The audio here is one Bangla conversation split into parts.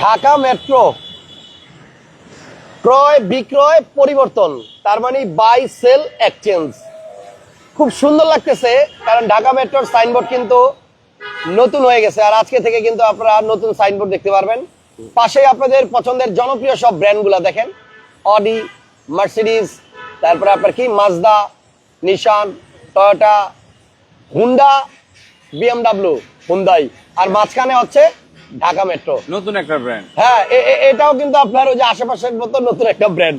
ঢাকা মেট্রো। ক্রয়, বিক্রয়, পরিবর্তন, তার মানে বাই সেল এক্সচেঞ্জ খুব সুন্দর লাগতেছে, কারণ ঢাকা মেট্রোর সাইনবোর্ড কিন্তু নতুন হয়ে গেছে। আর আজকে থেকে কিন্তু আপনারা নতুন সাইনবোর্ড দেখতে পারবেন। পাশেই আপনাদের পছন্দের জনপ্রিয় সব ব্র্যান্ডগুলো দেখেন। অডি মার্সিডিজ তারপরে আপনার কি? Mazda Nissan Toyota Honda BMW Hyundai আর মাঝখানে হচ্ছে ঢাকা মেট্রো নতুন একটা ব্র্যান্ড হ্যাঁ এটাও কিন্তু আপনার ওই যে আশেপাশের মতো নতুন একটা ব্র্যান্ড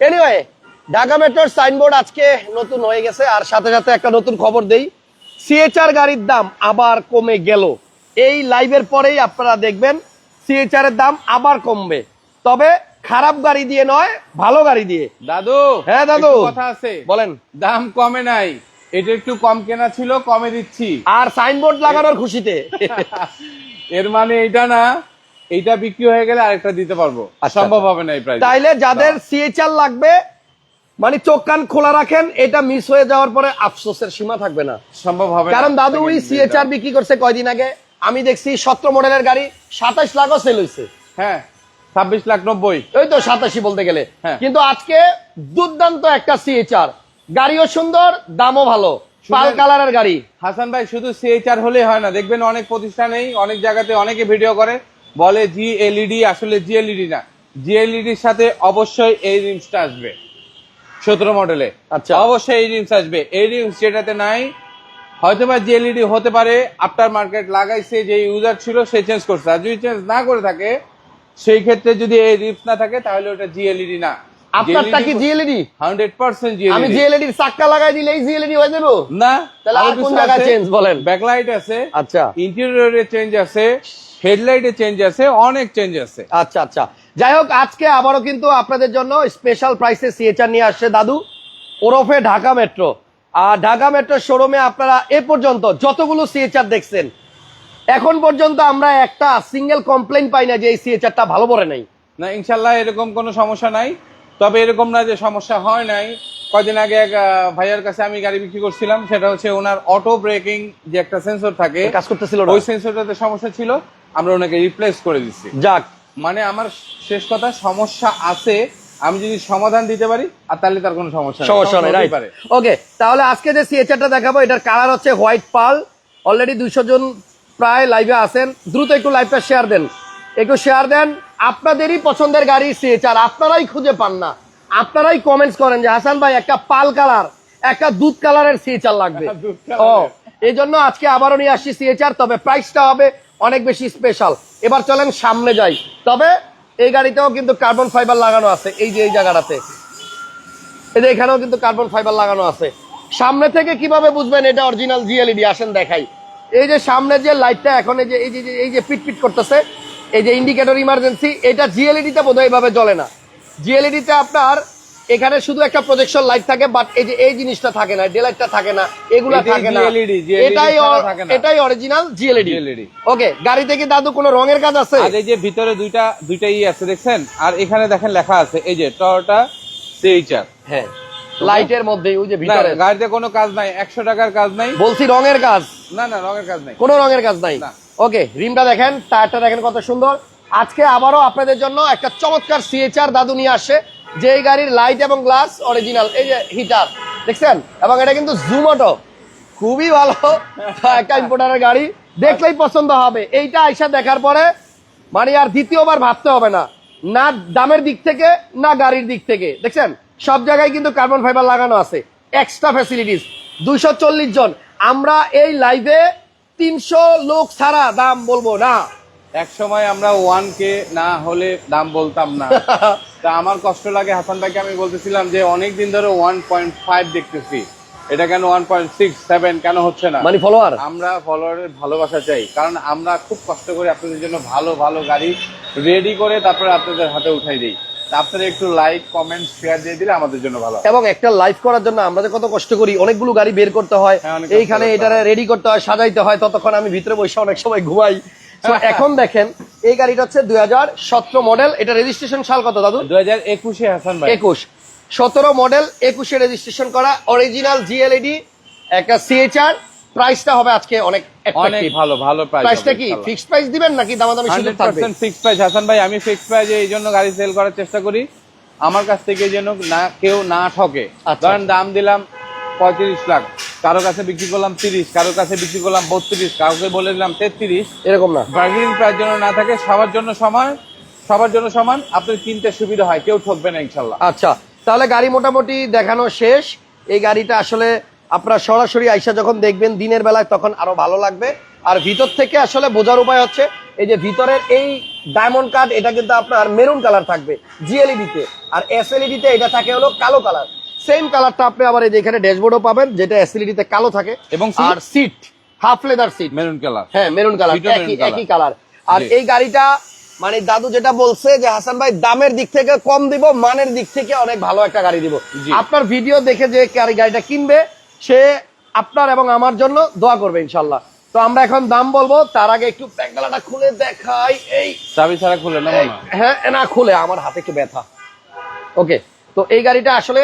এনিওয়ে ঢাকা মেট্রোর সাইনবোর্ড আজকে নতুন হয়ে গেছে আর সাথে সাথে একটা নতুন খবর দেই। সিএচআর গাড়ির দাম আবার কমে গেল। এই লাইভের পরেই আপনারা দেখবেন সিএচআর এর দাম আবার কমবে। তবে খারাপ গাড়ি দিয়ে নয় ভালো গাড়ি দিয়ে। দাদু হ্যাঁ, দাদু। কথা আছে। বলেন। দাম কমে নাই। এটা একটু কম কেনা ছিল কমে দিচ্ছি। আর সাইনবোর্ড লাগানোর খুশিতে। এর মানে এটা না এইটা বিক্রি হয়ে গেলে আরেকটা দিতে পারব। আচ্ছা, সম্ভব হবে না এই প্রাইস তাইলে যাদের সিএচআর লাগবে মানে চোখ কান খোলা রাখেন এটা মিস হয়ে যাওয়ার পরে আফসোসের সীমা থাকবে না। সম্ভব হবে কারণ দাদু ওই সিএচআর বিক্রি করছে কয়দিন আগে। আমি দেখছি সতেরো মডেলের গাড়ি সাতাশ লাখও সেল হয়েছে হ্যাঁ ছাব্বিশ লাখ নব্বই। ওই তো সাতাশি বলতে গেলে। হ্যাঁ। কিন্তু আজকে দুর্দান্ত একটা সিএচআর গাড়িও সুন্দর দামও ভালো। পাল কালারের গাড়ি। হাসান ভাই শুধু সিএইচআর হলে হয় না। দেখবেন অনেক প্রতিষ্ঠানেই অনেক জায়গাতে অনেকে ভিডিও করে বলে জি এলইডি আসলে জি এলইডি না। জি এলইডির সাথে অবশ্যই এই রিমসটা আসবে। সতেরো মডেলে আচ্ছা। অবশ্যই এই রিমস আসবে। এই রিমস যেটাতে নাই হয়তো বা জি এলইডি হতে পারে আফটার মার্কেট লাগাইছে যে ইউজার ছিল সে চেঞ্জ করছে। আর যদি চেঞ্জ না করে থাকে সেই ক্ষেত্রে যদি এই রিমস না থাকে তাহলে ওটা জি এলইডি না। আপনারটা কি জিএলইডি হান্ড্রেড পার্সেন্ট জি আমি জিএলইডির চাক্কা লাগাই দিলে এই জিএলইডি হয়ে যাব? না তাহলে আর কোন জায়গায় চেঞ্জ বলেন? ব্যাকলাইট আছে আচ্ছা। ইন্টেরিয়রে চেঞ্জ আছে হেডলাইটে চেঞ্জ আছে অনেক চেঞ্জ আছে। আচ্ছা আচ্ছা। যাই হোক আজকে আবারও কিন্তু আপনাদের জন্য স্পেশাল প্রাইসে সিএচআর নিয়ে আসছে দাদু। ওরফে ঢাকা মেট্রো আর ঢাকা মেট্রো শোরুমে আপনারা এ পর্যন্ত যতগুলো সিএচআর দেখছেন এখন পর্যন্ত আমরা একটা সিঙ্গেল কমপ্লেন পাই না যে এই সিএচআরটা ভালো পড়ে নাই। না ইনশাল্লাহ এরকম কোনো সমস্যা নাই। তবে এরকম না যে সমস্যা হয় নাই। কয়দিন আগে এক ভাইয়ার কাছে আমি গাড়ি বিক্রি করছিলাম সেটা হচ্ছে ওনার অটো ব্রেকিং যে একটা সেন্সর থাকে কাজ করতেছিল ওই সেন্সরটাতে সমস্যা ছিল আমরা ওনাকে রিপ্লেস করে দিচ্ছি যাক। মানে আমার শেষ কথা সমস্যা আছে আমি যদি সমাধান দিতে পারি আর তাহলে তার কোনো সমস্যা নেই। সমস্যা নেই রাইট ওকে তাহলে আজকে যে সিএচআরটা দেখাবো এটার কালার হচ্ছে হোয়াইট পাল অলরেডি দুইশো জন প্রায় লাইভে আছেন। দ্রুত একটু লাইভটা শেয়ার দেন। একটু শেয়ার দেন। আপনাদেরই পছন্দের গাড়ি সিএচআর আপনারাই খুঁজে পান না। আপনারাই কমেন্টস করেন যে হাসান ভাই একটা পাল কালার একটা দুধ কালারের সিএচআর লাগবে। ও এই জন্য আজকে আবারও নিয়ে আসছি সিএচআর তবে প্রাইসটা হবে অনেক বেশি স্পেশাল এবার চলেন সামনে যাই। তবে এই গাড়িতেও কিন্তু কার্বন ফাইবার লাগানো আছে এই যে এই জায়গাটাতে। এই যে এখানেও কিন্তু কার্বন ফাইবার লাগানো আছে। সামনে থেকে কীভাবে বুঝবেন এটা অরিজিনাল জিএলইডি আসেন দেখাই। এই যে সামনে যে লাইটটা এখন এই যে এই যে এই যে পিট পিট করতেছে এই যে ইন্ডিকেটর ইমার্জেন্সি এটা জিএলইডিটা বোধহয় এইভাবে জ্বলে না। জিএলইডিতে আপনার এখানে শুধু একটা প্রজেকশন লাইট থাকে বাট এই যে এই জিনিসটা থাকে না ডেলাইটটা থাকে না এগুলা থাকে না। GLED, GLED এটাই। এটাই অরিজিনাল জিএলইডি ওকে গাড়িতে কি দাদু কোনো রঙের কাজ আছে? আর এই যে ভিতরে দুইটা দুইটা ই আছে দেখছেন? আর এখানে দেখেন লেখা আছে এই যে টয়োটা সিএইচআর। হ্যাঁ লাইটের মধ্যে ওই যে ভিতরে। গাড়িতে কোনো কাজ নাই একশো টাকার কাজ নাই। বলছি রঙের কাজ। না না রঙের কাজ নাই। কোনো রঙের কাজ নাই। না। ওকে, রিমটা দেখেন, টায়ারটা দেখেন কত সুন্দর। আজকে আবারও আপনাদের জন্য একটা চমৎকার সিএচআর দাদু নিয়ে আসে যে এই গাড়ির লাইট এবং গ্লাস অরিজিনাল এই যে হিটার দেখছেন? এবং এটা কিন্তু জুমোটো খুবই ভালো একটা ইম্পোর্টারের গাড়ি, দেখলেই পছন্দ হবে। এইটা আইসা দেখার পরে মানে আর দ্বিতীয়বার ভাবতে হবে না না দামের দিক থেকে, না গাড়ির দিক থেকে, দেখছেন? সব জায়গায় কিন্তু কার্বন ফাইবার লাগানো আছে এক্সট্রা ফ্যাসিলিটিস দুইশো চল্লিশ জন। আমরা এই লাইভে তিনশো লোক ছাড়া দাম বলব না। এক সময় আমরা ওয়ান কে না হলে দাম বলতাম না। তা আমার কষ্ট লাগে হাসান ভাইকে আমি বলতেছিলাম যে অনেক দিন ধরে ওয়ান পয়েন্ট ফাইভ দেখতেছি। এটা কেন ওয়ান পয়েন্ট সিক্স সেভেন কেন হচ্ছে না? মানে ফলোয়ার আমরা ফলোয়ারের ভালোবাসা চাই কারণ আমরা খুব কষ্ট করে আপনাদের জন্য ভালো ভালো গাড়ি রেডি করে তারপরে আপনাদের হাতে উঠাই দিই। আপনারা একটু লাইক কমেন্ট শেয়ার দিয়ে দিলে আমাদের জন্য ভালো এবং একটা লাইভ করার জন্য আমরা যে কত কষ্ট করি অনেকগুলো গাড়ি বের করতে হয়। হ্যাঁ, এইখানে এটা রেডি করতে হয় সাজাইতে হয় ততক্ষণ আমি ভিতরে বসে অনেক সময় ঘুমাই। So, এখন দেখেন এই গাড়িটা হচ্ছে দুই হাজার সতেরো মডেল এটা রেজিস্ট্রেশন সাল কত দাদু? দু হাজার একুশে হাসান একুশ। সতেরো মডেল একুশে রেজিস্ট্রেশন করা অরিজিনাল জিএলইডি একটা সিএচআর প্রাইসটা হবে আজকে অনেক অনেক ভালো ভালো প্রাইস প্রাইসটা কি ফিক্সড প্রাইস দিবেন নাকি দামাদামি সুযোগ থাকবে? ফিক্সড প্রাইস হাসান ভাই আমি ফিক্সড প্রাইসে এই জন্য গাড়ি সেল করার চেষ্টা করি। আমার কাছ থেকে যেন না কেউ না ঠকে। আচ্ছা। ধরেন দাম দিলাম পঁয়ত্রিশ লাখ কারও কাছে বিক্রি করলাম তিরিশ কারও কাছে বিক্রি করলাম বত্রিশ কাউকে বলে দিলাম তেত্রিশ। এরকম না। বার্গেনিং প্রাইস যেন না থাকে সবার জন্য সমান সবার জন্য সমান আপনার কিনতে সুবিধা হয় কেউ ঠকবে না ইনশাল্লাহ। আচ্ছা তাহলে গাড়ি মোটামুটি দেখানো শেষ। এই গাড়িটা আসলে আপনারা সরাসরি আইসা যখন দেখবেন দিনের বেলায় তখন আরও ভালো লাগবে। আর ভিতর থেকে আসলে বোঝার উপায় হচ্ছে এই যে ভিতরের এই ডায়মন্ড কার্ড এটা কিন্তু আপনার মেরুন কালার থাকবে জিএলইডি তে। আর এসএলইডি তে এটা থাকে হলো কালো কালার সেম কালারটা আপনি আবার এই যে এখানে ড্যাশবোর্ডও পাবেন যেটা এসএলইডি তে কালো থাকে। এবং আর seat half leather seat maroon colour হ্যাঁ মেরুন কালার একই একই কালার আর এই গাড়িটা মানে দাদু যেটা বলছে যে হাসান ভাই দামের দিক থেকে কম দিব মানের দিক থেকে অনেক ভালো একটা গাড়ি দিব। আপনার ভিডিও দেখে যে গাড়ি গাড়িটা কিনবে সে আপনার এবং আমার জন্য দোয়া করবে ইনশাল্লাহ তো আমরা এখন দাম বলব তার আগে একটু প্যাকগালাটা খুলে দেখাই। এই চাবি ছাড়া খুলে না? হ্যাঁ না খুলে আমার হাতে একটু ব্যথা। ওকে তো এই গাড়িটা আসলে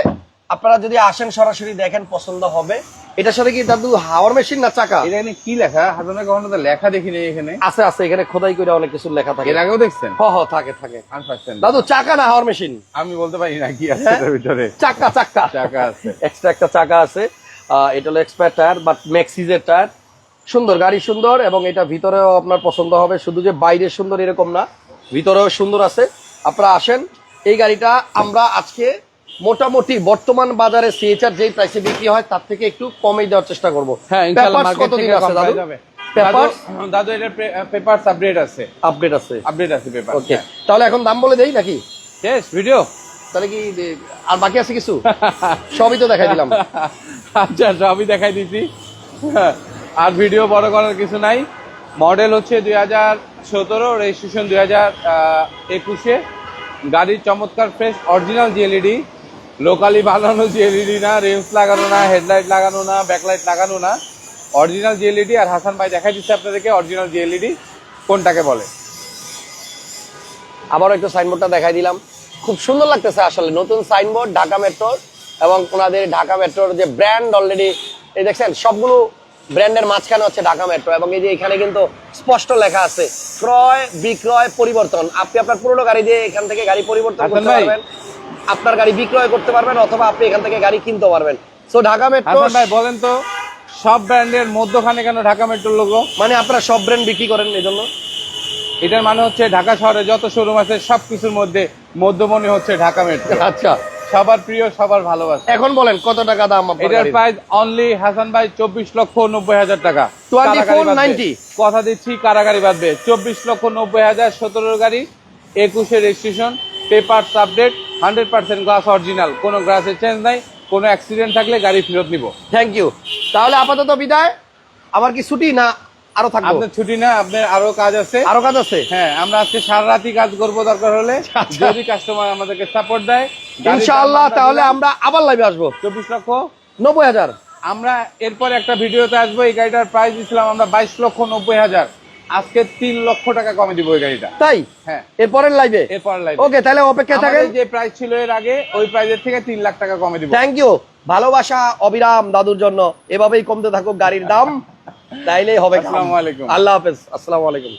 আপনারা যদি আসেন সরাসরি দেখেন পছন্দ হবে। এটার সাথে কি দাদু হাওয়ার মেশিন না চাকা? এখানে কি লেখা? ভাই কখনো তো লেখা দেখিনি এখানে। আছে আছে এখানে খোদাই করে অনেক কিছু লেখা থাকে। এর আগেও দেখছেন? হ হ থাকে থাকে। আনফার্স্টেন্ট দাদু চাকা না হাওয়ার মেশিন? আমি বলতে পারি না কি আছে হ্যাঁ? ভিতরে। চাকা চাকা। টাকা আছে। এক্সট্রা একটা চাকা আছে। এটা হলো এক্সপায়ার টায়ার বাট ম্যাক্সিজের টায়ার সুন্দর গাড়ি সুন্দর এবং এটা ভিতরেও আপনার পছন্দ হবে। শুধু যে বাইরে সুন্দর এরকম না ভিতরেও সুন্দর আছে। আপনারা আসেন এই গাড়িটা আমরা আজকে মোটামুটি বর্তমান বাজারে সিএচআর যেই প্রাইসে বিক্রি হয় তার থেকে একটু কমে দেওয়ার চেষ্টা করব। হ্যাঁ কতদিন আছে দাদু? পেপার আপডেট আছে। আপডেট আছে। আপডেট আছে পেপার ওকে তাহলে এখন দাম বলে দেই নাকি? শেষ ভিডিও তাহলে কি আর বাকি আছে কিছু? সবই তো দেখাই দিলাম। আচ্ছা সবই দেখাই দিছি। আর ভিডিও বড় করার কিছু নাই। মডেল হচ্ছে দুই হাজার সতেরো রেজিস্ট্রেশন দুই হাজার একুশে। গাড়ির চমৎকার ফ্রেশ অরিজিনাল জিএলইডি লোকালি বানানো জিএলইডি না রেন্স লাগানো না হেডলাইট লাগানো না ব্যাকলাইট লাগানো না। অরিজিনাল জিএলইডি আর হাসান ভাই দেখাই দিচ্ছে আপনাদেরকে অরিজিনাল জিএলইডি কোনটাকে বলে। আবারও একটু সাইনবোর্ডটা দেখাই দিলাম। খুব সুন্দর লাগতেছে আসলে নতুন সাইনবোর্ড ঢাকা মেট্রোর এবং ওনাদের ঢাকা মেট্রোর যে ব্র্যান্ড অলরেডি এই দেখছেন সবগুলো ব্র্যান্ডের মাঝখানে হচ্ছে ঢাকা মেট্রো এবং এই যে এখানে কিন্তু স্পষ্ট লেখা আছে ক্রয় বিক্রয় পরিবর্তন। আপনি আপনার পুরোনো গাড়ি দিয়ে এখান থেকে গাড়ি পরিবর্তন করতে। পারবেন আপনার গাড়ি বিক্রয় করতে পারবেন অথবা আপনি এখান থেকে গাড়ি কিনতে পারবেন। সো ঢাকা মেট্রো ভাই বলেন তো সব ব্র্যান্ডের মধ্যখানে কেন ঢাকা মেট্রোর লোগো মানে আপনারা সব ব্র্যান্ড বিক্রি করেন এই জন্য? এটার মানে হচ্ছে ঢাকা শহরে যত শোরুম আছে সবকিছুর মধ্যে মধ্যমণি হচ্ছে ঢাকা মেট্রো আচ্ছা। সবার প্রিয় সবার ভালোবাসা। এখন বলেন কত টাকা দাম এটার প্রাইস অনলি হাসান ভাই চব্বিশ লক্ষ নব্বই হাজার টাকা। 2490 কারাগারি বাদবে। কথা দিচ্ছি কারাগারি বাদবে চব্বিশ লক্ষ নব্বই হাজার সতেরো গাড়ি একুশে registration paper update hundred percent glass original কোনো গ্লাসের চেঞ্জ নাই কোনো অ্যাক্সিডেন্ট থাকলে গাড়ি ফেরত নিব। থ্যাংক ইউ তাহলে আপাতত বিদায়। আবার কি ছুটি না আরও থাকব। আপনার ছুটি না আপনার আরও কাজ আছে। আরও কাজ আছে? হ্যাঁ আমরা আজকে সারা রাতি কাজ করব দরকার হলে। যদি কাস্টমার আমাদেরকে সাপোর্ট দেয় ইনশাআল্লাহ তাহলে আমরা আবার লাইভে আসব। চব্বিশ লক্ষ। নব্বই হাজার। আমরা এরপর একটা ভিডিওতে আসব এই গাড়িটার প্রাইস দিছিলাম আমরা বাইশ লক্ষ নব্বই হাজার। আজকে তিন লক্ষ টাকা কমে দিব ওই গাড়িটা। তাই? হ্যাঁ। এরপরের লাইভে এরপর লাইভ ওকে তাহলে অপেক্ষা থাকে যে প্রাইস ছিল এর আগে ওই প্রাইসের থেকে তিন লাখ টাকা কমে দিব। থ্যাংক ইউ ভালোবাসা অবিরাম দাদুর জন্য। এভাবেই কমতে থাকুক গাড়ির দাম। তাইলেই হবে। আসসালামু আলাইকুম। আল্লাহ হাফেজ আসসালামু আলাইকুম